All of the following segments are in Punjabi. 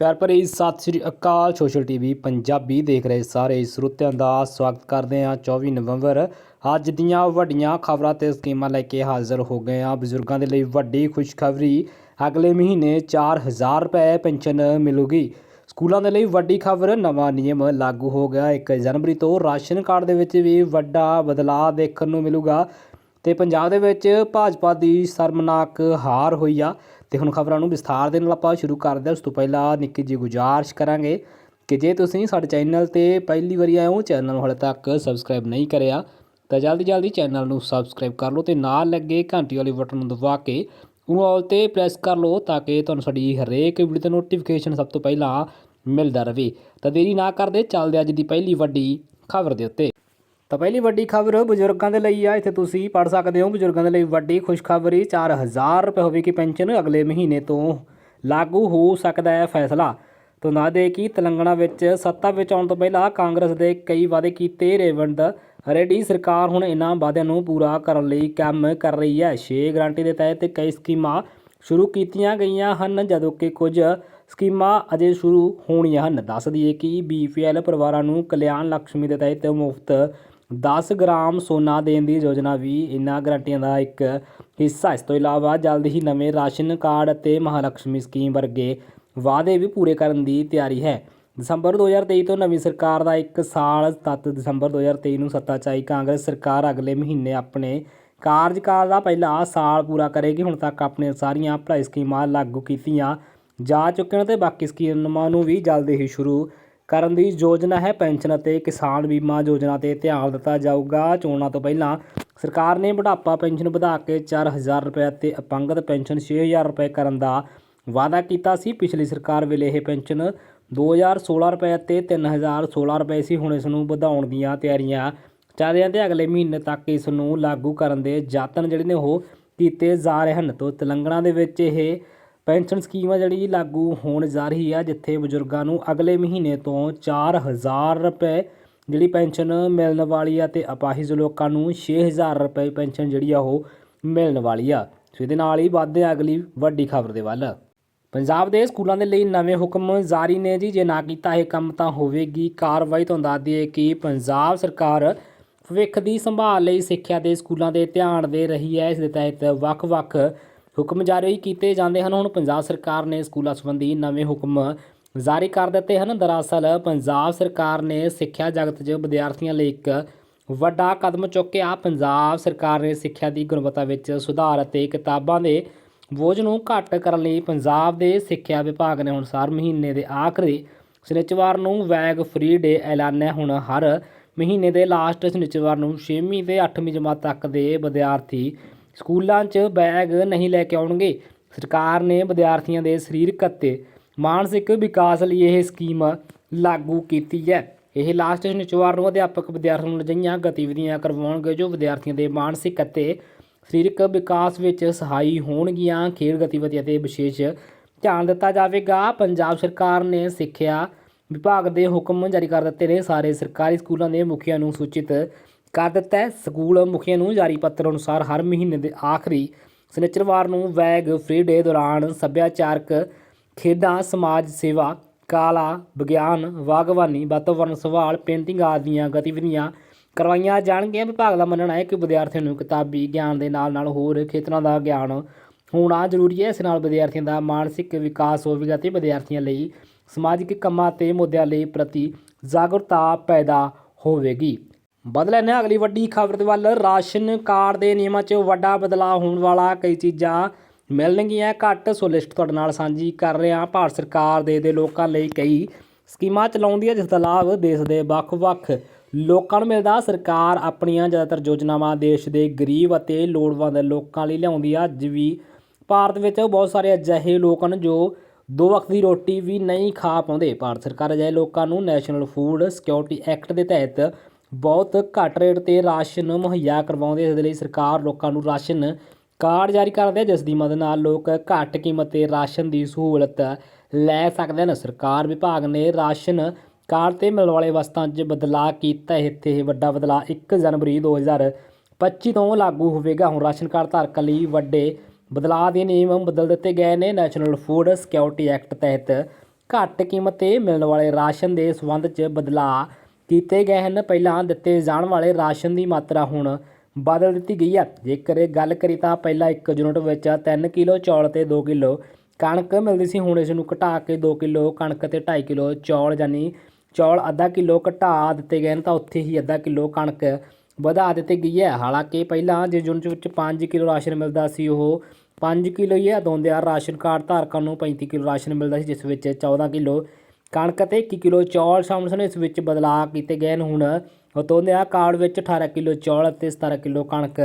ਪਿਆਰ ਭਰੀ ਸਤਿ ਸ੍ਰੀ ਅਕਾਲ, ਸੋਸ਼ਲ ਟੀਵੀ ਪੰਜਾਬੀ ਦੇਖ ਰਹੇ ਸਾਰੇ ਸਰੋਤਿਆਂ ਦਾ ਸਵਾਗਤ ਕਰਦੇ ਹਾਂ 24 ਨਵੰਬਰ। ਅੱਜ ਦੀਆਂ ਵੱਡੀਆਂ ਖਬਰਾਂ ਤੇ ਸਕੀਮਾਂ ਲੈ ਕੇ ਹਾਜ਼ਰ ਹੋ ਗਏ ਹਾਂ। ਬਜ਼ੁਰਗਾਂ ਦੇ ਲਈ ਵੱਡੀ ਖੁਸ਼ਖਬਰੀ, ਅਗਲੇ ਮਹੀਨੇ 4000 ਰੁਪਏ ਪੈਨਸ਼ਨ ਮਿਲੂਗੀ। ਸਕੂਲਾਂ ਦੇ ਲਈ ਵੱਡੀ ਖਬਰ, ਨਵਾਂ ਨਿਯਮ ਲਾਗੂ ਹੋ ਗਿਆ। 1 ਜਨਵਰੀ ਤੋਂ ਰਾਸ਼ਨ ਕਾਰਡ ਦੇ ਵਿੱਚ ਵੀ ਵੱਡਾ ਬਦਲਾਅ ਦੇਖਣ ਨੂੰ ਮਿਲੂਗਾ ਤੇ ਪੰਜਾਬ ਦੇ ਵਿੱਚ ਭਾਜਪਾ ਦੀ ਸ਼ਰਮਨਾਕ ਹਾਰ ਹੋਈ ਆ। ਤੇ ਹੁਣ ਖਬਰਾਂ ਨੂੰ ਵਿਸਥਾਰ ਦੇ ਨਾਲ ਆਪਾਂ ਸ਼ੁਰੂ ਕਰਦੇ ਹਾਂ। ਉਸ ਤੋਂ ਪਹਿਲਾਂ ਨਿੱਕੀ ਜਿਹੀ ਗੁਜ਼ਾਰਿਸ਼ ਕਰਾਂਗੇ ਕਿ ਜੇ ਤੁਸੀਂ ਸਾਡੇ ਚੈਨਲ ਤੇ ਪਹਿਲੀ ਵਾਰੀ ਆਏ ਹੋ, ਚੈਨਲ ਨੂੰ ਹਾਲੇ ਤੱਕ ਸਬਸਕ੍ਰਾਈਬ ਨਹੀਂ ਕਰਿਆ, ਤਾਂ ਜਲਦੀ ਜਲਦੀ ਚੈਨਲ ਨੂੰ ਸਬਸਕ੍ਰਾਈਬ ਕਰ ਲਓ ਤੇ ਨਾਲ ਲੱਗੇ ਘੰਟੀ ਵਾਲੇ ਬਟਨ ਨੂੰ ਦਬਾ ਕੇ ਉਹਨੂੰ ਆਲ ਤੇ ਪ੍ਰੈਸ ਕਰ ਲਓ ਤਾਂ ਕਿ ਤੁਹਾਨੂੰ ਸਾਡੀ ਹਰੇਕ ਵੀਡੀਓ ਦਾ ਨੋਟੀਫਿਕੇਸ਼ਨ ਸਭ ਤੋਂ ਪਹਿਲਾਂ ਮਿਲਦਾ ਰਹੇ। ਤਾਂ ਦੇਰੀ ਨਾ ਕਰਦੇ, ਚੱਲਦੇ ਅੱਜ ਦੀ ਪਹਿਲੀ ਵੱਡੀ ਖਬਰ ਦੇ ਉੱਤੇ। ਤਾਂ ਪਹਿਲੀ ਵੱਡੀ ਖਬਰ ਬਜ਼ੁਰਗਾਂ ਦੇ ਲਈ ਆ, ਇੱਥੇ ਤੁਸੀਂ ਪੜ ਸਕਦੇ ਹੋ ਬਜ਼ੁਰਗਾਂ ਦੇ ਲਈ ਵੱਡੀ ਖੁਸ਼ਖਬਰੀ 4000 ਰੁਪਏ ਹੋਵੇਗੀ ਪੈਨਸ਼ਨ ਅਗਲੇ ਮਹੀਨੇ ਤੋਂ ਲਾਗੂ ਹੋ ਸਕਦਾ ਹੈ ਫੈਸਲਾ। ਤੋਂ ਨਾ ਦੇ ਕਿ ਤੇਲੰਗਾਨਾ ਵਿੱਚ ਸੱਤਾ ਵਿੱਚ ਆਉਣ ਤੋਂ ਪਹਿਲਾਂ ਕਾਂਗਰਸ ਦੇ ਕਈ ਵਾਅਦੇ ਕੀਤੇ ਰੇਵੰਤ ਰੈਡੀ ਸਰਕਾਰ ਹੁਣ ਇਹਨਾਂ ਵਾਅਦਿਆਂ ਨੂੰ ਪੂਰਾ ਕਰਨ ਲਈ ਕੰਮ ਕਰ ਰਹੀ ਹੈ। 6 ਗਰੰਟੀ ਦੇ ਤਹਿਤ ਕਈ ਸਕੀਮਾਂ ਸ਼ੁਰੂ ਕੀਤੀਆਂ ਗਈਆਂ ਹਨ, ਜਦੋਂ ਕਿ ਕੁਝ ਸਕੀਮਾਂ ਅਜੇ ਸ਼ੁਰੂ ਹੋਣੀਆਂ ਹਨ। ਦੱਸ ਦਈਏ ਕਿ ਬੀਪੀਐਲ ਪਰਿਵਾਰਾਂ ਨੂੰ ਕਲਿਆਣ ਲక్ష్ਮੀ ਦੇ ਤਹਿਤ ਮੁਫਤ 10 ਗ੍ਰਾਮ ਸੋਨਾ ਦੇਣ ਦੀ ਯੋਜਨਾ ਵੀ ਇਨ੍ਹਾਂ ਗਰੰਟੀਆਂ ਦਾ ਇੱਕ ਹਿੱਸਾ ਇਸ ਤੋਂ ਇਲਾਵਾ ਜਲਦ ਹੀ ਨਵੇਂ ਰਾਸ਼ਨ ਕਾਰਡ ਅਤੇ ਮਹਾਲక్ష్ਮੀ ਸਕੀਮ ਵਰਗੇ ਵਾਅਦੇ ਵੀ ਪੂਰੇ ਕਰਨ ਦੀ ਤਿਆਰੀ ਹੈ। ਦਸੰਬਰ 2023 ਤੋਂ ਨਵੀਂ ਸਰਕਾਰ ਦਾ ਇੱਕ ਸਾਲ 7 ਦਸੰਬਰ 2023 ਨੂੰ ਸੱਤਾ 'ਚ ਆਈ। ਕਾਂਗਰਸ ਸਰਕਾਰ ਅਗਲੇ ਮਹੀਨੇ ਆਪਣੇ ਕਾਰਜਕਾਲ ਦਾ ਪਹਿਲਾ ਸਾਲ ਪੂਰਾ ਕਰੇਗੀ। ਹੁਣ ਤੱਕ ਆਪਣੇ ਸਾਰੀਆਂ ਭਲਾਈ ਸਕੀਮਾਂ ਲਾਗੂ ਕੀਤੀਆਂ ਜਾ ਚੁੱਕੀਆਂ ਤੇ ਬਾਕੀ ਸਕੀਮਾਂ ਨੂੰ ਵੀ ਜਲਦ ਹੀ ਸ਼ੁਰੂ ਕਰਨ ਦੀ ਯੋਜਨਾ ਹੈ। ਪੈਨਸ਼ਨ ਅਤੇ ਕਿਸਾਨ ਬੀਮਾ ਯੋਜਨਾ ਤੇ ਧਿਆਨ ਦਿੱਤਾ ਜਾਊਗਾ। ਚੋਣਾਂ ਤੋਂ ਪਹਿਲਾਂ ਸਰਕਾਰ ਨੇ ਬੁਢਾਪਾ ਪੈਨਸ਼ਨ ਵਧਾ ਕੇ 4000 ਰੁਪਏ ਤੇ ਅਪੰਗਤ ਪੈਨਸ਼ਨ 6000 ਰੁਪਏ ਕਰਨ ਦਾ ਵਾਅਦਾ ਕੀਤਾ ਸੀ। ਪਿਛਲੀ ਸਰਕਾਰ ਵੇਲੇ ਇਹ ਪੈਨਸ਼ਨ 2016 ਰੁਪਏ ਤੇ 3016 ਰੁਪਏ ਸੀ। ਹੁਣ ਇਸ ਨੂੰ ਵਧਾਉਣ ਦੀਆਂ ਤਿਆਰੀਆਂ ਚੱਲ ਰਹੀਆਂ ਤੇ ਅਗਲੇ ਮਹੀਨੇ ਤੱਕ ਇਸ ਨੂੰ ਲਾਗੂ ਕਰਨ ਦੇ ਯਤਨ ਜਿਹੜੇ ਨੇ ਉਹ ਕੀਤੇ ਜਾ ਰਹੇ ਹਨ। ਤੋਂ ਤੇਲੰਗਣਾ ਦੇ ਵਿੱਚ ਇਹ ਪੈਨਸ਼ਨ ਸਕੀਮ ਆ ਜਿਹੜੀ ਲਾਗੂ ਹੋਣ ਜਾ ਰਹੀ ਆ, ਜਿੱਥੇ ਬਜ਼ੁਰਗਾਂ ਨੂੰ ਅਗਲੇ ਮਹੀਨੇ ਤੋਂ 4000 ਰੁਪਏ ਜਿਹੜੀ ਪੈਨਸ਼ਨ ਮਿਲਣ ਵਾਲੀ ਆ ਤੇ ਅਪਾਹਿਜ ਲੋਕਾਂ ਨੂੰ 6000 ਰੁਪਏ ਪੈਨਸ਼ਨ ਜਿਹੜੀ ਆ ਉਹ ਮਿਲਣ ਵਾਲੀ ਆ। ਸੋ ਇਹਦੇ ਨਾਲ ਹੀ ਵੱਧਦੇ ਆ ਅਗਲੀ ਵੱਡੀ ਖਬਰ ਦੇ ਵੱਲ। ਪੰਜਾਬ ਦੇ ਸਕੂਲਾਂ ਦੇ ਲਈ ਨਵੇਂ ਹੁਕਮ ਜਾਰੀ ਨੇ ਜੀ। ਜੇ ਨਾ ਕੀਤਾ ਇਹ ਕੰਮ ਤਾਂ ਹੋਵੇਗੀ ਕਾਰਵਾਈ। ਤੋਂ ਦੱਸ ਦਈਏ ਕਿ ਪੰਜਾਬ ਸਰਕਾਰ ਭਵਿੱਖ ਦੀ ਸੰਭਾਲ ਲਈ ਸਿੱਖਿਆ ਦੇ ਸਕੂਲਾਂ ਦੇ ਧਿਆਨ ਦੇ ਰਹੀ ਹੈ। ਇਸ ਦੇ ਤਹਿਤ ਵੱਖ-ਵੱਖ ਹੁਕਮ ਜਾਰੀ ਕੀਤੇ ਜਾਂਦੇ ਹਨ। ਹੁਣ ਪੰਜਾਬ ਸਰਕਾਰ ਨੇ ਸਕੂਲਾਂ ਸੰਬੰਧੀ ਨਵੇਂ ਹੁਕਮ ਜਾਰੀ ਕਰ ਦਿੱਤੇ ਹਨ। ਦਰਅਸਲ ਪੰਜਾਬ ਸਰਕਾਰ ਨੇ ਸਿੱਖਿਆ ਜਗਤ 'ਚ ਵਿਦਿਆਰਥੀਆਂ ਲਈ ਇੱਕ ਵੱਡਾ ਕਦਮ ਚੁੱਕਿਆ। ਪੰਜਾਬ ਸਰਕਾਰ ਨੇ ਸਿੱਖਿਆ ਦੀ ਗੁਣਵੱਤਾ ਵਿੱਚ ਸੁਧਾਰ ਅਤੇ ਕਿਤਾਬਾਂ ਦੇ ਬੋਝ ਨੂੰ ਘੱਟ ਕਰਨ ਲਈ ਪੰਜਾਬ ਦੇ ਸਿੱਖਿਆ ਵਿਭਾਗ ਨੇ ਹੁਣ ਸਾਰ ਮਹੀਨੇ ਦੇ ਆਖਰੀ ਸ਼ਨੀਚਵਾਰ ਨੂੰ ਵੈਗ ਫ੍ਰੀ ਡੇ ਐਲਾਨਿਆ ਹੁਣ ਹਰ ਮਹੀਨੇ ਦੇ ਲਾਸਟ ਸ਼ਨੀਚਵਾਰ ਨੂੰ 6ਵੀਂ ਤੇ 8ਵੀਂ ਜਮਾਤ ਤੱਕ ਦੇ ਵਿਦਿਆਰਥੀ ਸਕੂਲਾਂ 'ਚ ਬੈਗ ਨਹੀਂ ਲੈ ਕੇ ਆਉਣਗੇ। ਸਰਕਾਰ ਨੇ ਵਿਦਿਆਰਥੀਆਂ ਦੇ ਸਰੀਰਕ ਅਤੇ ਮਾਨਸਿਕ ਵਿਕਾਸ ਲਈ ਇਹ ਸਕੀਮ ਲਾਗੂ ਕੀਤੀ ਹੈ। ਇਹ ਲਾਸਟ ਸ਼ਨੀਚਵਾਰ ਨੂੰ ਅਧਿਆਪਕ ਵਿਦਿਆਰਥੀਆਂ ਨੂੰ ਅਜਿਹੀਆਂ ਗਤੀਵਿਧੀਆਂ ਕਰਵਾਉਣਗੇ ਜੋ ਵਿਦਿਆਰਥੀਆਂ ਦੇ ਮਾਨਸਿਕ ਅਤੇ ਸਰੀਰਕ ਵਿਕਾਸ ਵਿੱਚ ਸਹਾਈ ਹੋਣਗੀਆਂ। ਖੇਡ ਗਤੀਵਿਧੀਆਂ ਤੇ ਵਿਸ਼ੇਸ਼ ਧਿਆਨ ਦਿੱਤਾ ਜਾਵੇਗਾ। ਪੰਜਾਬ ਸਰਕਾਰ ਨੇ ਸਿੱਖਿਆ ਵਿਭਾਗ ਦੇ ਹੁਕਮ ਜਾਰੀ ਕਰ ਦਿੱਤੇ ਨੇ। ਸਾਰੇ ਸਰਕਾਰੀ ਸਕੂਲਾਂ ਦੇ ਮੁਖੀਆਂ ਨੂੰ ਸੂਚਿਤ ਕਰ ਦਿੱਤਾ ਹੈ। ਸਕੂਲ ਮੁਖੀਆਂ ਨੂੰ ਜਾਰੀ ਪੱਤਰ ਅਨੁਸਾਰ ਹਰ ਮਹੀਨੇ ਦੇ ਆਖਰੀ ਸ਼ਨੀਚਰਵਾਰ ਨੂੰ ਵੈਗ ਫ੍ਰੀ ਡੇ ਦੌਰਾਨ ਸੱਭਿਆਚਾਰਕ ਖੇਡਾਂ, ਸਮਾਜ ਸੇਵਾ, ਕਾਲਾ, ਵਿਗਿਆਨ ਬਾਗਵਾਨੀ ਵਾਤਾਵਰਣ ਸਵਾਲ, ਪੇਂਟਿੰਗ ਆਦਿ ਦੀਆਂ ਗਤੀਵਿਧੀਆਂ ਕਰਵਾਈਆਂ ਜਾਣਗੀਆਂ। ਵਿਭਾਗ ਦਾ ਮੰਨਣਾ ਹੈ ਕਿ ਵਿਦਿਆਰਥੀਆਂ ਨੂੰ ਕਿਤਾਬੀ ਗਿਆਨ ਦੇ ਨਾਲ ਨਾਲ ਹੋਰ ਖੇਤਰਾਂ ਦਾ ਗਿਆਨ ਹੋਣਾ ਜ਼ਰੂਰੀ ਹੈ। ਇਸ ਨਾਲ ਵਿਦਿਆਰਥੀਆਂ ਦਾ ਮਾਨਸਿਕ ਵਿਕਾਸ ਹੋਵੇਗਾ ਤੇ ਵਿਦਿਆਰਥੀਆਂ ਲਈ ਸਮਾਜਿਕ ਕੰਮਾਂ ਤੇ ਮੁੱਦਿਆਂ ਲਈ ਪ੍ਰਤੀ ਜਾਗਰੂਕਤਾ ਪੈਦਾ ਹੋਵੇਗੀ। ਬਦਲੇ ਨੇ ਅਗਲੀ ਵੱਡੀ ਖਬਰ ਦੇ ਵੱਲ ਰਾਸ਼ਨ ਕਾਰਡ ਦੇ ਨਿਯਮਾਂ 'ਚ ਵੱਡਾ ਬਦਲਾਅ ਹੋਣ ਵਾਲਾ ਕਈ ਚੀਜ਼ਾਂ ਮਿਲਣਗੀਆਂ। ਘੱਟ ਸੋ ਲਿਸਟ ਤੁਹਾਡੇ ਨਾਲ ਸਾਂਝੀ ਕਰ ਰਿਹਾ ਭਾਰਤ ਸਰਕਾਰ ਦੇ ਦੇ ਲੋਕਾਂ ਲਈ ਕਈ ਸਕੀਮਾਂ ਚਲਾਉਂਦੀ ਹੈ, ਜਿਸ ਦਾ ਲਾਭ ਦੇਸ਼ ਦੇ ਵੱਖ-ਵੱਖ ਲੋਕਾਂ ਨੂੰ ਮਿਲਦਾ। ਸਰਕਾਰ ਆਪਣੀਆਂ ਜ਼ਿਆਦਾਤਰ ਯੋਜਨਾਵਾਂ ਦੇਸ਼ ਦੇ ਗਰੀਬ ਅਤੇ ਲੋੜਵੰਦ ਲੋਕਾਂ ਲਈ ਲਿਆਉਂਦੀ ਆ ਅੱਜ ਵੀ ਭਾਰਤ ਵਿੱਚ ਬਹੁਤ ਸਾਰੇ ਅਜਿਹੇ ਲੋਕ ਹਨ, ਜੋ ਦੋ ਵਕਤ ਦੀ ਰੋਟੀ ਵੀ ਨਹੀਂ ਖਾ ਪਾਉਂਦੇ। ਭਾਰਤ ਸਰਕਾਰ ਅਜਿਹੇ ਲੋਕਾਂ ਨੂੰ ਨੈਸ਼ਨਲ ਫੂਡ ਸਿਕਿਉਰਿਟੀ ਐਕਟ ਦੇ ਤਹਿਤ ਬਹੁਤ ਘੱਟ ਰੇਟ ਤੇ ਰਾਸ਼ਨ ਮੁਹੱਈਆ ਕਰਵਾਉਂਦੇ ਇਸ ਦੇ ਲਈ ਸਰਕਾਰ ਲੋਕਾਂ ਨੂੰ ਰਾਸ਼ਨ ਕਾਰਡ ਜਾਰੀ ਕਰਦੇ ਹੈ, ਜਿਸ ਦੀ ਮਦਦ ਨਾਲ ਲੋਕ ਘੱਟ ਕੀਮਤ ਤੇ ਰਾਸ਼ਨ ਦੀ ਸਹੂਲਤ ਲੈ ਸਕਦੇ ਹਨ। ਸਰਕਾਰ ਵਿਭਾਗ ਨੇ ਰਾਸ਼ਨ ਕਾਰਡ ਤੇ ਮਿਲਣ ਵਾਲੇ ਵਸਤਾਂ 'ਚ ਬਦਲਾਅ ਕੀਤਾ। ਇੱਥੇ ਵੱਡਾ ਬਦਲਾਅ 1 ਜਨਵਰੀ 2025 ਤੋਂ ਲਾਗੂ ਹੋਵੇਗਾ। ਹੁਣ ਰਾਸ਼ਨ ਕਾਰਡ ਧਾਰਕਾਂ ਲਈ ਵੱਡੇ ਬਦਲਾਅ ਦੇ ਨਿਯਮ ਬਦਲ ਦਿੱਤੇ ਗਏ ਨੇ। ਨੈਸ਼ਨਲ ਫੂਡ ਸਿਕਿਉਰਿਟੀ ਐਕਟ ਤਹਿਤ ਘੱਟ ਕੀਮਤ ਤੇ ਮਿਲਣ ਵਾਲੇ ਰਾਸ਼ਨ ਦੇ ਸਬੰਧ 'ਚ ਬਦਲਾਅ ਕੀਤੇ ਗਏ ਹਨ। ਪਹਿਲਾਂ ਦਿੱਤੇ ਜਾਣ ਵਾਲੇ ਰਾਸ਼ਨ ਦੀ ਮਾਤਰਾ ਹੁਣ ਬਦਲ ਦਿੱਤੀ ਗਈ ਹੈ। ਜੇਕਰ ਇਹ ਗੱਲ ਕਰੀ ਤਾਂ ਪਹਿਲਾਂ ਇੱਕ ਯੂਨਿਟ ਵਿੱਚ 3 ਕਿਲੋ ਚੌਲ ਤੇ 2 ਕਿਲੋ ਕਣਕ ਮਿਲਦੀ ਸੀ। ਹੁਣ ਇਸ ਨੂੰ ਘਟਾ ਕੇ 2 ਕਿਲੋ ਕਣਕ ਤੇ 2.5 ਕਿਲੋ ਚੌਲ ਯਾਨੀ ਚੌਲ ਅੱਧਾ ਕਿਲੋ ਘਟਾ ਦਿੱਤੇ ਗਏ ਨੇ ਤਾਂ ਉੱਥੇ ਹੀ ਅੱਧਾ ਕਿਲੋ ਕਣਕ ਵਧਾ ਦਿੱਤੀ ਗਈ ਹੈ। ਹਾਲਾਂਕਿ ਪਹਿਲਾਂ ਜਿਸ ਯੂਨਿਟ ਵਿੱਚ 5 ਕਿਲੋ ਰਾਸ਼ਨ ਮਿਲਦਾ ਸੀ, ਉਹ 5 ਕਿਲੋ ਹੀ ਆਉਂਦੇ ਆ ਰਾਸ਼ਨ ਕਾਰਡ ਧਾਰਕਾਂ ਨੂੰ 35 ਕਿਲੋ ਰਾਸ਼ਨ ਮਿਲਦਾ ਸੀ, ਜਿਸ ਵਿੱਚ 14 ਕਿਲੋ ਕਣਕ ਤੇ 1 ਕਿਲੋ ਚੌਲ ਸ਼ਾਮਲ ਸਨ। ਇਸ ਵਿੱਚ ਬਦਲਾਅ ਕੀਤੇ ਗਏ ਹਨ। ਹੁਣ ਉਤੋਂਦੇ ਆ ਕਾਰਡ ਵਿੱਚ 18 ਕਿਲੋ ਚੌਲ ਅਤੇ 17 ਕਿਲੋ ਕਣਕ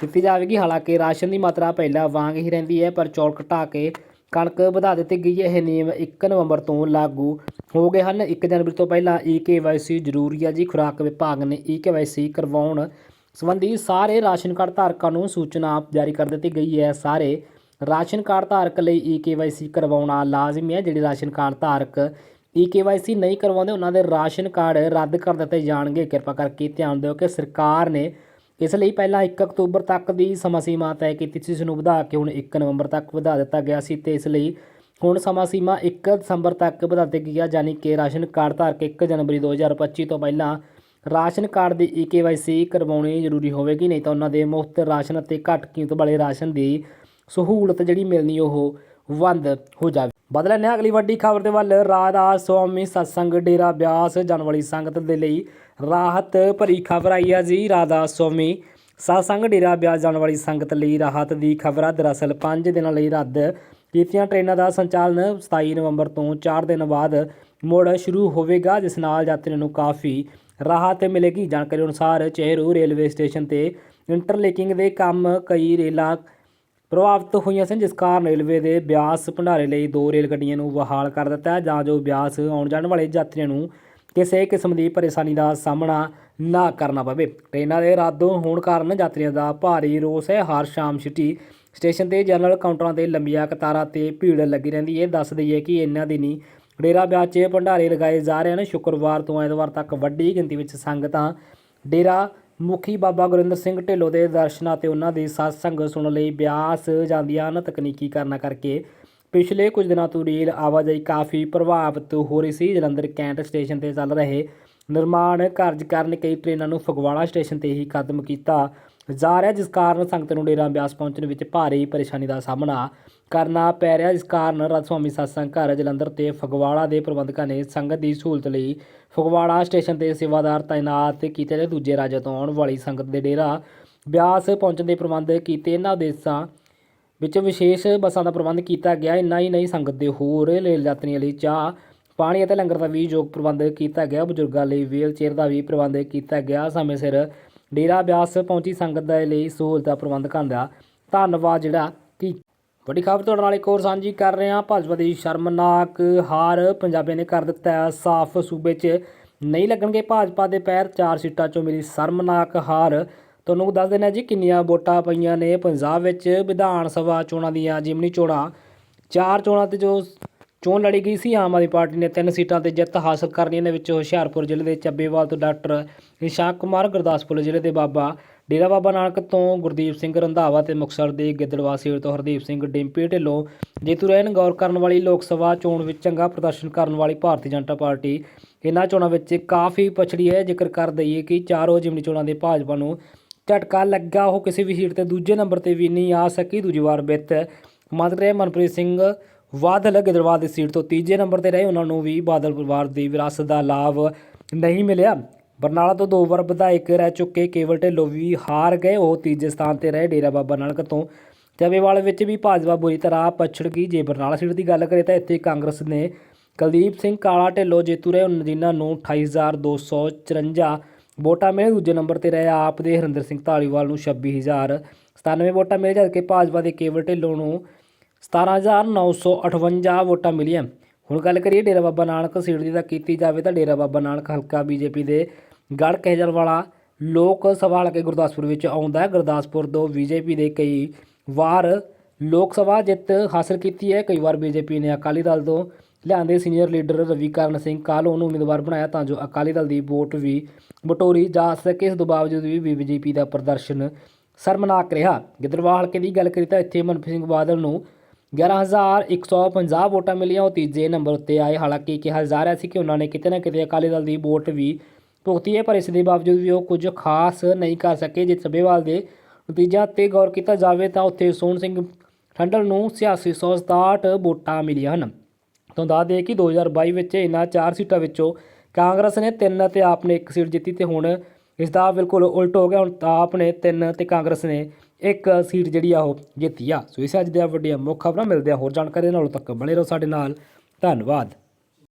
ਦਿੱਤੀ ਜਾਵੇਗੀ। ਹਾਲਾਂਕਿ ਰਾਸ਼ਨ ਦੀ ਮਾਤਰਾ ਪਹਿਲਾਂ ਵਾਂਗ ਹੀ ਰਹਿੰਦੀ ਹੈ, ਪਰ ਚੌਲ ਘਟਾ ਕੇ ਕਣਕ ਵਧਾ ਦਿੱਤੀ ਗਈ। ਹੈ ਇਹ ਨਿਯਮ 1 ਨਵੰਬਰ ਤੋਂ ਲਾਗੂ ਹੋ ਗਏ ਹਨ। 1 ਜਨਵਰੀ ਤੋਂ ਪਹਿਲਾਂ ਈ-ਕੇਵਾਈਸੀ ਜ਼ਰੂਰੀ ਹੈ ਜੀ। ਖੁਰਾਕ ਵਿਭਾਗ ਨੇ ਈ-ਕੇਵਾਈਸੀ ਕਰਵਾਉਣ ਸੰਬੰਧੀ ਸਾਰੇ ਰਾਸ਼ਨ ਕਾਰਡ ਧਾਰਕਾਂ ਨੂੰ ਸੂਚਨਾ ਜਾਰੀ ਕਰ ਦਿੱਤੀ ਗਈ ਹੈ। ਸਾਰੇ ਰਾਸ਼ਨ ਕਾਰਡ ਧਾਰਕ ਲਈ ਈ-ਕੇਵਾਈਸੀ ਕਰਵਾਉਣਾ ਲਾਜ਼ਮੀ ਹੈ। ਜਿਹੜੇ ਰਾਸ਼ਨ ਕਾਰਡ ਧਾਰਕ ਈ-ਕੇਵਾਈਸੀ ਨਹੀਂ ਕਰਵਾਉਂਦੇ, ਉਹਨਾਂ ਦੇ ਰਾਸ਼ਨ ਕਾਰਡ ਰੱਦ ਕਰ ਦਿੱਤੇ ਜਾਣਗੇ। ਕਿਰਪਾ ਕਰਕੇ ਧਿਆਨ ਦਿਓ ਕਿ ਸਰਕਾਰ ਨੇ ਇਸ ਲਈ ਪਹਿਲਾਂ 1 ਅਕਤੂਬਰ ਤੱਕ ਦੀ ਸਮਾਂ ਸੀਮਾ ਤੈਅ ਕੀਤੀ ਸੀ ਇਸ ਨੂੰ ਵਧਾ ਕੇ ਹੁਣ 1 ਨਵੰਬਰ ਤੱਕ ਵਧਾ ਦਿੱਤਾ ਗਿਆ ਸੀ ਤੇ ਇਸ ਲਈ ਹੁਣ ਸਮਾਂ ਸੀਮਾ 1 ਦਸੰਬਰ ਤੱਕ ਵਧਾ ਦਿੱਤੀ ਗਈ ਹੈ ਯਾਨੀ ਕਿ ਰਾਸ਼ਨ ਕਾਰਡ ਧਾਰਕ 1 ਜਨਵਰੀ 2025 ਤੋਂ ਪਹਿਲਾਂ ਰਾਸ਼ਨ ਕਾਰਡ ਦੀ ਈ-ਕੇਵਾਈਸੀ ਕਰਵਾਉਣੀ ਜ਼ਰੂਰੀ ਹੋਵੇਗੀ, ਨਹੀਂ ਤਾਂ ਉਹਨਾਂ ਦੇ ਮੁਫਤ ਰਾਸ਼ਨ ਅਤੇ ਘੱਟ ਕੀਮਤ ਵਾਲੇ ਰਾਸ਼ਨ ਦੀ ਸਹੂਲਤ ਜਿਹੜੀ ਮਿਲਣੀ ਉਹ ਬੰਦ ਹੋ ਜਾਵੇ। ਬਦਲ ਲੈਂਦੇ ਹਾਂ ਅਗਲੀ ਵੱਡੀ ਖਬਰ ਦੇ ਵੱਲ ਰਾਧਾ ਸਵਾਮੀ ਸਤਸੰਗ ਡੇਰਾ ਬਿਆਸ ਜਾਣ ਵਾਲੀ ਸੰਗਤ ਦੇ ਲਈ ਰਾਹਤ ਭਰੀ ਖਬਰ ਆਈ ਹੈ ਜੀ। ਰਾਧਾ ਸਵਾਮੀ ਸਤਸੰਗ ਡੇਰਾ ਬਿਆਸ ਜਾਣ ਵਾਲੀ ਸੰਗਤ ਲਈ ਰਾਹਤ ਦੀ ਖਬਰ ਆ। ਦਰਅਸਲ 5 ਦਿਨਾਂ ਲਈ ਰੱਦ ਕੀਤੀਆਂ ਟ੍ਰੇਨਾਂ ਦਾ ਸੰਚਾਲਨ 27 ਨਵੰਬਰ ਤੋਂ 4 ਦਿਨ ਬਾਅਦ ਮੁੜ ਸ਼ੁਰੂ ਹੋਵੇਗਾ, ਜਿਸ ਨਾਲ ਯਾਤਰੀਆਂ ਨੂੰ ਕਾਫੀ ਰਾਹਤ ਮਿਲੇਗੀ। ਜਾਣਕਾਰੀ ਅਨੁਸਾਰ ਚਹਿਰੂ ਰੇਲਵੇ ਸਟੇਸ਼ਨ ਤੇ ਇੰਟਰਲੇਕਿੰਗ ਦੇ ਕੰਮ ਕਈ ਰੇਲਾਂ ਪ੍ਰਭਾਵਿਤ ਹੋਈਆਂ ਸਨ, ਜਿਸ ਕਾਰਨ ਰੇਲਵੇ ਦੇ ਬਿਆਸ ਭੰਡਾਰੇ ਲਈ ਦੋ ਰੇਲ ਗੱਡੀਆਂ ਨੂੰ ਬਹਾਲ ਕਰ ਦਿੱਤਾ ਹੈ, ਜਾਂ ਜੋ ਬਿਆਸ ਆਉਣ ਜਾਣ ਵਾਲੇ ਯਾਤਰੀਆਂ ਨੂੰ ਕਿਸੇ ਕਿਸਮ ਦੀ ਪਰੇਸ਼ਾਨੀ ਦਾ ਸਾਹਮਣਾ ਨਾ ਕਰਨਾ ਪਵੇ। ਟ੍ਰੇਨਾਂ ਦੇ ਰੱਦ ਹੋਣ ਕਾਰਨ ਯਾਤਰੀਆਂ ਦਾ ਭਾਰੀ ਰੋਸ ਹੈ। ਹਰ ਸ਼ਾਮ ਸਿਟੀ ਸਟੇਸ਼ਨ ਤੇ ਜਨਰਲ ਕਾਊਂਟਰਾਂ ਤੇ ਲੰਬੀਆਂ ਕਤਾਰਾਂ ਤੇ ਭੀੜ ਲੱਗੀ ਰਹਿੰਦੀ ਹੈ। ਦੱਸ ਦਈਏ ਕਿ ਇਹਨਾਂ ਦਿਨੀ ਡੇਰਾ ਬਿਆਸ 'ਚ ਭੰਡਾਰੇ ਲਗਾਏ ਜਾ ਰਹੇ ਹਨ। ਸ਼ੁੱਕਰਵਾਰ ਤੋਂ ਐਤਵਾਰ ਤੱਕ ਵੱਡੀ ਗਿਣਤੀ ਵਿੱਚ ਸੰਗਤਾਂ ਡੇਰਾ ਮੁਖੀ ਬਾਬਾ ਗੁਰਿੰਦਰ ਸਿੰਘ ਢਿੱਲੋਂ ਦੇ ਦਰਸ਼ਨਾਂ ਤੇ ਉਹਨਾਂ ਦੀ satsang ਸੁਣਨ ਲਈ ਬਿਆਸ ਜਾਂਦੀਆਂ ਹਨ। ਤਕਨੀਕੀ ਕਾਰਨਾਂ ਕਰਕੇ ਪਿਛਲੇ ਕੁਝ ਦਿਨਾਂ ਤੋਂ ਰੇਲ ਆਵਾਜਾਈ ਕਾਫੀ ਪ੍ਰਭਾਵਿਤ ਹੋ ਰਹੀ ਸੀ। ਜਲੰਧਰ ਕੈਂਟ ਸਟੇਸ਼ਨ ਤੇ ਚੱਲ ਰਹੇ ਨਿਰਮਾਣ ਕਾਰਜ ਕਾਰਨ ਕਈ ਟ੍ਰੇਨਾਂ ਨੂੰ ਫਗਵਾੜਾ ਸਟੇਸ਼ਨ ਤੇ ਹੀ ਖਤਮ ਕੀਤਾ ਜਾ ਰਿਹਾ, ਜਿਸ ਕਾਰਨ ਸੰਗਤ ਨੂੰ ਡੇਰਾ ਬਿਆਸ ਪਹੁੰਚਣ ਵਿੱਚ ਭਾਰੀ ਪਰੇਸ਼ਾਨੀ ਦਾ ਸਾਹਮਣਾ ਕਰਨਾ ਪੈ ਰਿਹਾ। ਇਸ ਕਾਰਨ ਰਥ ਸੁਆਮੀ ਸਤਸੰਗ ਘਰ ਜਲੰਧਰ ਤੇ ਫਗਵਾੜਾ ਦੇ ਪ੍ਰਬੰਧਕਾਂ ਨੇ ਸੰਗਤ ਦੀ ਸਹੂਲਤ ਲਈ ਫਗਵਾੜਾ ਸਟੇਸ਼ਨ ਤੇ ਸੇਵਾਦਾਰ ਤਾਇਨਾਤ ਕੀਤੇ ਤੇ ਦੂਜੇ ਰਾਜਾਂ ਤੋਂ ਆਉਣ ਵਾਲੀ ਸੰਗਤ ਦੇ ਡੇਰਾ ਬਿਆਸ ਪਹੁੰਚਣ ਦੇ ਪ੍ਰਬੰਧ ਕੀਤੇ। ਇਹਨਾਂ ਦੇਸ਼ਾਂ ਵਿੱਚ ਵਿਸ਼ੇਸ਼ ਬੱਸਾਂ ਦਾ ਪ੍ਰਬੰਧ ਕੀਤਾ ਗਿਆ। ਇੰਨਾ ਹੀ ਨਹੀਂ, ਸੰਗਤ ਦੇ ਹੋਰ ਰੇਲ ਯਾਤਰੀਆਂ ਲਈ ਚਾਹ, ਪਾਣੀ ਅਤੇ ਲੰਗਰ ਦਾ ਵੀ ਯੋਗ ਪ੍ਰਬੰਧ ਕੀਤਾ ਗਿਆ। ਬਜ਼ੁਰਗਾਂ ਲਈ ਵੀਲ ਚੇਅਰ ਦਾ ਵੀ ਪ੍ਰਬੰਧ ਕੀਤਾ ਗਿਆ। ਸਮੇਂ ਸਿਰ ਡੇਰਾ ਬਿਆਸ ਪਹੁੰਚੀ ਸੰਗਤ ਦੇ ਲਈ ਸਹੂਲਤ ਦਾ ਪ੍ਰਬੰਧ ਕਰਨ ਦਾ ਧੰਨਵਾਦ। ਜਿਹੜਾ ਵੱਡੀ ਖਬਰ ਤੁਹਾਡੇ ਨਾਲ ਇੱਕ ਹੋਰ ਸਾਂਝੀ ਕਰ ਰਹੇ ਹਾਂ। ਭਾਜਪਾ ਦੀ ਸ਼ਰਮਨਾਕ ਹਾਰ ਪੰਜਾਬੀਆਂ ਨੇ ਕਰ ਦਿੱਤਾ ਹੈ। ਸਾਫ਼ ਸੂਬੇ 'ਚ ਨਹੀਂ ਲੱਗਣਗੇ ਭਾਜਪਾ ਦੇ ਪੈਰ। ਚਾਰ ਸੀਟਾਂ 'ਚੋਂ ਮਿਲੀ ਸ਼ਰਮਨਾਕ ਹਾਰ। ਤੁਹਾਨੂੰ ਦੱਸ ਦੇਣਾ ਜੀ ਕਿੰਨੀਆਂ ਵੋਟਾਂ ਪਈਆਂ ਨੇ। ਪੰਜਾਬ ਵਿੱਚ ਵਿਧਾਨ ਸਭਾ ਚੋਣਾਂ ਦੀਆਂ ਜਿਮਨੀ ਚੋਣਾਂ। ਚਾਰ ਚੋਣਾਂ ਤੇ ਜੋ ਚੋਣ ਲੜੀ ਗਈ ਸੀ। ਆਮ ਆਦਮੀ ਪਾਰਟੀ ਨੇ ਤਿੰਨ ਸੀਟਾਂ ਤੇ ਜਿੱਤ ਹਾਸਲ ਕਰਨੀ। ਇਹਨਾਂ ਵਿੱਚ ਹੁਸ਼ਿਆਰਪੁਰ ਜ਼ਿਲ੍ਹੇ ਦੇ ਚੱਬੇਵਾਲ ਤੋਂ ਡਾਕਟਰ ਨਿਸ਼ਾਂਕ ਕੁਮਾਰ, ਗੁਰਦਾਸਪੁਰ ਜ਼ਿਲ੍ਹੇ ਦੇ ਬਾਬਾ ਡੇਰਾ ਬਾਬਾ ਨਾਨਕ ਤੋਂ ਗੁਰਦੀਪ ਸਿੰਘ ਰੰਧਾਵਾ ਤੇ ਮੁਕਤਸਰ ਦੇ ਗਿੱਦੜਵਾ ਸੀਟ ਤੋਂ ਹਰਦੀਪ ਸਿੰਘ ਡਿੰਪੀ ਢਿੱਲੋਂ ਜੇਤੂ ਰਹਿਣ ਗੌਰ ਕਰਨ ਵਾਲੀ ਲੋਕ ਸਭਾ ਚੋਣ ਵਿੱਚ ਚੰਗਾ ਪ੍ਰਦਰਸ਼ਨ ਕਰਨ ਵਾਲੀ ਭਾਰਤੀ ਜਨਤਾ ਪਾਰਟੀ ਇਹਨਾਂ ਚੋਣਾਂ ਵਿੱਚ ਕਾਫੀ ਪਛੜੀ ਹੈ। ਜ਼ਿਕਰ ਕਰ ਦਈਏ ਕਿ ਚਾਰੋਂ ਜਿਮਨੀ ਚੋਣਾਂ ਦੇ ਭਾਜਪਾ ਨੂੰ ਝਟਕਾ ਲੱਗਾ, ਉਹ ਕਿਸੇ ਵੀ ਸੀਟ ਤੇ ਦੂਜੇ ਨੰਬਰ ਤੇ ਵੀ ਨਹੀਂ ਆ ਸਕੀ। ਦੂਜੀ ਵਾਰ ਬਿੱਤ ਮੰਤਰੀ ਰਹੇ ਮਨਪ੍ਰੀਤ ਸਿੰਘ ਬਾਦਲ ਗਿੱਦੜਵਾ ਦੀ ਸੀਟ ਤੋਂ ਤੀਜੇ ਨੰਬਰ ਤੇ ਰਹੇ। ਉਹਨਾਂ ਨੂੰ ਵੀ ਬਾਦਲ ਪਰਿਵਾਰ ਦੀ ਵਿਰਾਸਤ ਦਾ ਲਾਭ ਨਹੀਂ ਮਿਲਿਆ। ਬਰਨਾਲਾ ਤੋਂ ਦੋ ਵਾਰ ਵਿਧਾਇਕ ਰਹਿ ਚੁੱਕੇ। ਕੇਵਲ ਢਿੱਲੋਂ ਵੀ ਹਾਰ ਗਏ। ਉਹ ਤੀਜੇ ਸਥਾਨ ਤੇ ਰਹੇ। ਡੇਰਾ ਬਾਬਾ ਨਾਨਕ ਤੋਂ ਚੱਬੇਵਾਲ ਵਿੱਚ ਵੀ ਭਾਜਪਾ ਬੁਰੀ ਤਰ੍ਹਾਂ ਪਛੜ ਗਈ। ਜੇ ਬਰਨਾਲਾ ਸੀਟ ਦੀ ਗੱਲ ਕਰੇ ਤਾਂ ਇੱਥੇ ਕਾਂਗਰਸ ਨੇ ਕੁਲਦੀਪ ਸਿੰਘ, ਕਾਲਾ ਢਿੱਲੋਂ, ਜੇਤੂ ਰਹੇ। ਜਿਨ੍ਹਾਂ ਨੂੰ 28254 ਵੋਟਾਂ ਮਿਲੇ। ਦੂਜੇ ਨੰਬਰ ਤੇ ਰਹੇ ਆਪ ਦੇ ਹਰਿੰਦਰ ਸਿੰਘ ਧਾਲੀਵਾਲ ਨੂੰ 26097 ਵੋਟਾਂ ਮਿਲੇ ਜਦਕਿ ਭਾਜਪਾ ਦੇ ਕੇਵਲ ਢਿੱਲੋਂ ਨੂੰ 17958 ਵੋਟਾਂ ਮਿਲੀਆਂ। ਹੁਣ ਗੱਲ ਕਰੀਏ ਡੇਰਾ ਬਾਬਾ ਨਾਨਕ ਸੀਟ ਦੀ ਤਾਂ ਕੀਤੀ ਜਾਵੇ ਤਾਂ ਡੇਰਾ ਬਾਬਾ ਨਾਨਕ ਹਲਕਾ ਬੀਜੇਪੀ ਦੇ ਗੜ ਕੇਜਰਵਾਲਾ ਲੋਕ ਸਭਾ ਹਲਕੇ ਗੁਰਦਾਸਪੁਰ ਵਿੱਚ ਆਉਂਦਾ ਹੈ। ਗੁਰਦਾਸਪੁਰ ਤੋਂ ਬੀਜੇਪੀ ਦੇ ਕਈ ਵਾਰ ਲੋਕ ਸਭਾ ਜਿੱਤ ਹਾਸਲ ਕੀਤੀ ਹੈ। ਕਈ ਵਾਰ ਬੀਜੇਪੀ ਨੇ ਅਕਾਲੀ ਦਲ ਤੋਂ ਲਿਆਂਦੇ ਸੀਨੀਅਰ ਲੀਡਰ ਰਵੀਕਰਨ ਸਿੰਘ ਕਾਹਲੋਂ ਨੂੰ ਉਮੀਦਵਾਰ ਬਣਾਇਆ ਤਾਂ ਜੋ ਅਕਾਲੀ ਦਲ ਦੀ ਵੋਟ ਵੀ ਬਟੋਰੀ ਜਾ ਸਕੇ। ਇਸ ਤੋਂ ਬਾਵਜੂਦ ਵੀ ਬੀਜੇਪੀ ਦਾ ਪ੍ਰਦਰਸ਼ਨ ਸ਼ਰਮਨਾਕ ਰਿਹਾ। ਗਿੱਦੜਵਾਹ ਹਲਕੇ ਦੀ ਗੱਲ ਕਰੀ ਤਾਂ ਇੱਥੇ ਮਨਪ੍ਰੀਤ ਸਿੰਘ ਬਾਦਲ ਨੂੰ 11150 ਵੋਟਾਂ ਮਿਲੀਆਂ, ਉਹ ਤੀਜੇ ਨੰਬਰ ਉੱਤੇ ਆਏ। ਹਾਲਾਂਕਿ ਕਿਹਾ ਜਾ ਰਿਹਾ ਸੀ ਕਿ ਉਹਨਾਂ ਨੇ ਕਿਤੇ ਨਾ ਕਿਤੇ ਅਕਾਲੀ ਦਲ ਦੀ ਵੋਟ ਵੀ ਭੁਗਤੀ ਹੈ, ਪਰ ਇਸ ਦੇ ਬਾਵਜੂਦ ਵੀ ਉਹ ਕੁਝ ਖਾਸ ਨਹੀਂ ਕਰ ਸਕੇ। ਜੇ ਸੱਭੇਵਾਲ ਦੇ ਨਤੀਜਿਆਂ ਤੇ ਗੌਰ ਕੀਤਾ ਜਾਵੇ ਤਾਂ ਉੱਥੇ ਸੋਹਣ ਸਿੰਘ ਠੰਡਲ ਨੂੰ 8667 ਵੋਟਾਂ ਮਿਲੀਆਂ ਹਨ। ਤੋਂ ਦੱਸ ਦੇ ਕਿ 2022 ਵਿੱਚ ਇਹਨਾਂ ਚਾਰ ਸੀਟਾਂ ਵਿੱਚੋਂ ਕਾਂਗਰਸ ਨੇ ਤਿੰਨ ਅਤੇ ਆਪ ਨੇ ਇੱਕ ਸੀਟ ਜਿੱਤੀ ਤੇ ਹੁਣ ਇਸ ਦਾ ਬਿਲਕੁਲ ਉਲਟ ਹੋ ਗਿਆ। ਹੁਣ ਤਾਂ ਆਪ ਨੇ ਤਿੰਨ ਤੇ ਕਾਂਗਰਸ ਨੇ ਇੱਕ ਸੀਟ ਜਿਹੜੀ ਆ ਉਹ ਜਿੱਤੀ ਆ। ਸੋ ਇਸ ਅੱਜ ਦੀਆਂ ਵੱਡੀਆਂ ਮੁੱਖ ਖਬਰਾਂ ਮਿਲਦੇ ਆ। ਹੋਰ ਜਾਣਕਾਰੀ ਨਾਲ ਤੱਕ ਬਣੇ ਰਹੋ ਸਾਡੇ ਨਾਲ। ਧੰਨਵਾਦ।